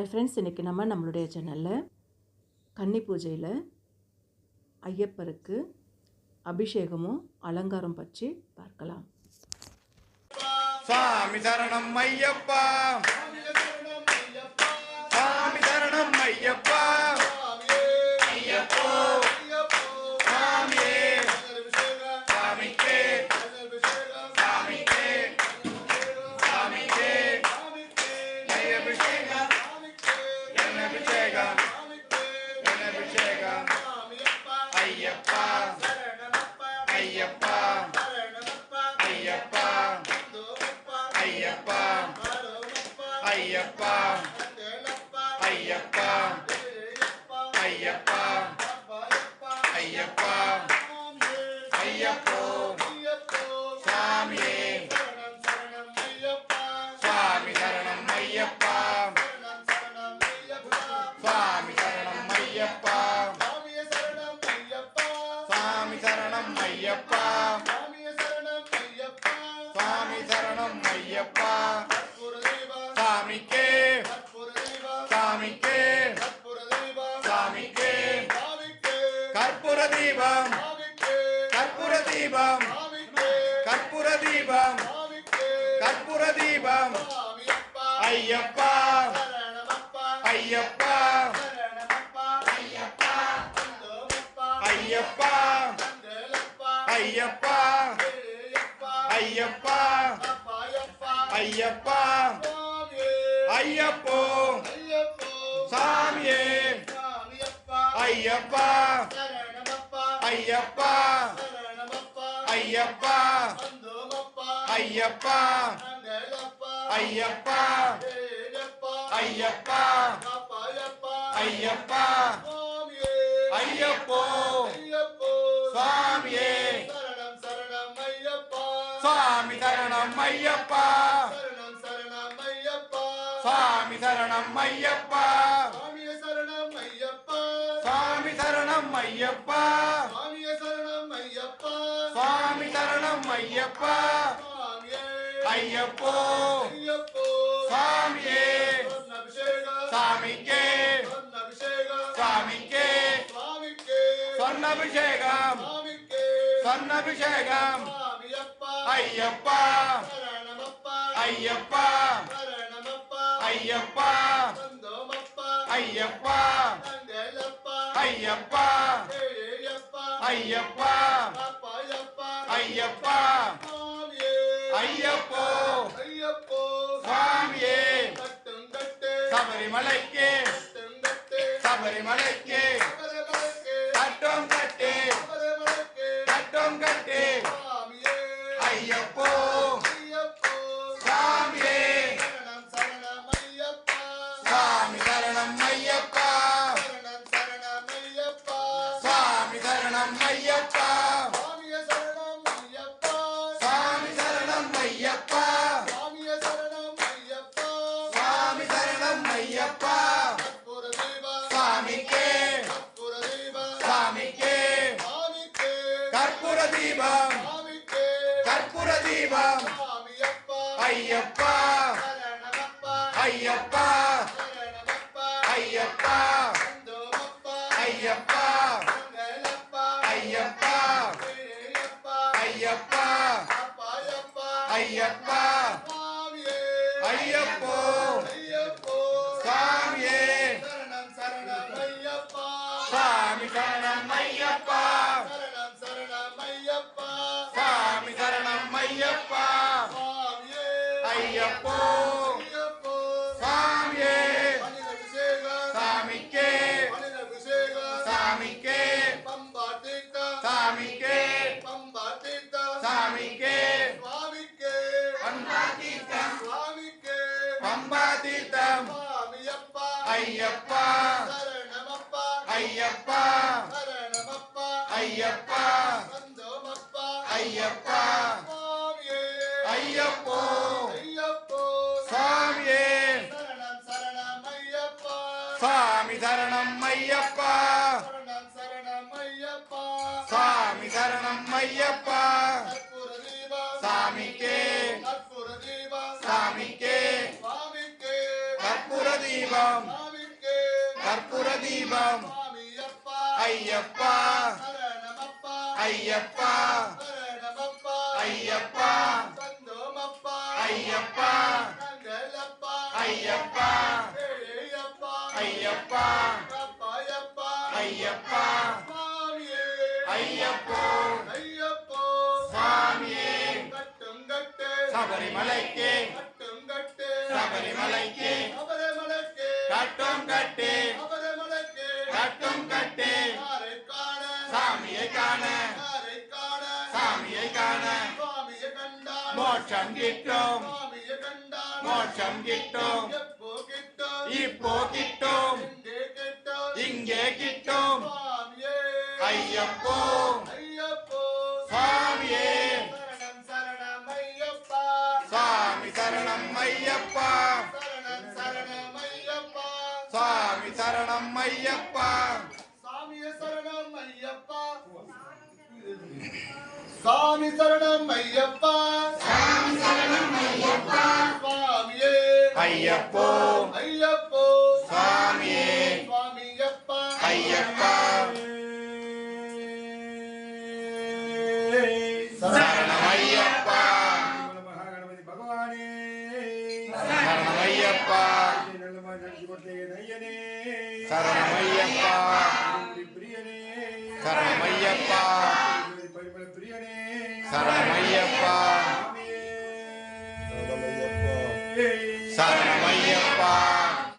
ஐ friends இன்றைக்கி நம்ம நம்மளுடைய சேனலில் கன்னி பூஜையில் ஐயப்பருக்கு அபிஷேகமும் அலங்காரம் பற்றி பார்க்கலாம். சாமி சரணம் ஐயப்பா. சாமி சரணம் ஐயப்பா. ஐயப்பா. ஐயப்பா. ஐயப்பா. ஐயப்பா. ஐயப்போ. சாமியே. சாமி சரணம் ஐயப்பா. சாமி சரணம் ஐயப்பா. தீபம். கற்பூர தீபம். கற்பூர தீபம். கற்பூர தீபம். ஐயப்பா. ஐயப்பா. ஐயப்பா. ஐயப்பா. ஐயப்பா. ஐயப்பா. ஐயப்போ. சாமியே. ஐயப்பா. ஐயப்பா. ஐயப்பா. ஐயப்பா. ஐயப்பா. ஐயப்பா. ஐயப்பா. ஐயப்போ. சாமியே. சாமி சரணம் ஐயப்பா. சாமி சரணம் ஐயப்பா. சாமி சரணம் ஐயப்பா. சரணம் ஐயப்பா. ஐயப்போ. சாமியே. சாமிக்கே. சாமிக்கே. சொன்னபிஷேகம். சொன்னபிஷேகம். ஐயப்பா. ஐயப்பா. ஐயப்பா. ஐயப்பா. ஐயப்பா. ஐயப்பா. 아. கற்பூர தீபம். கற்பூர தீபம். ஐயப்பா. ஐயப்பா. ஐயப்பா. ஐயப்பா. ஐயப்பா. ஐயப்பா. ஐயப்பா. ஐயப்போ. சாமியே சாமி சரணம் ஐயப்பா. சரணமப்பா. ஐயப்பா. சரணமப்பா. ஐயப்பா. வந்தோமப்பா ஐயப்பா. சாமியே. ஐயப்போ. ஐயப்போ. சாமியே. சரணம் சரணம் ஐயப்பா. சாமி சரணம் ஐயப்பா. சரணம் சரணம் ஐயப்பா. சாமி சரணம் ஐயப்பா. சாமிக்கே. சாமிக்கே. கற்பூர தீபம். கற்பூர தீபம். ஐயப்பா. ஐயப்பா. ஐயப்பா. ஐயப்பா. ஐயப்பா. ஐயப்பா. ஐயப்பா. ஐயப்போ. ஐயப்போ. சுவாமியே சபரிமலைக்கு. சபரிமலைக்கு. கட்டும் கட்டு. மோட்சம் கிட்டும். மோட்சம் கிட்டும். இப்போ கிட்டும் இங்கே கிட்டும். ஐயப்போ. சாமியே. சாமி சரணம் ஐயப்பா. சாமி சரணம் ஐயப்பா சரணம் சரணம் ஐயப்பா. சாமிய சரணம் ஐயப்பா. சாமி சரணம் ஐயப்பா. சுவாமியே ஐயப்போ ஐயப்போ சுவாமியே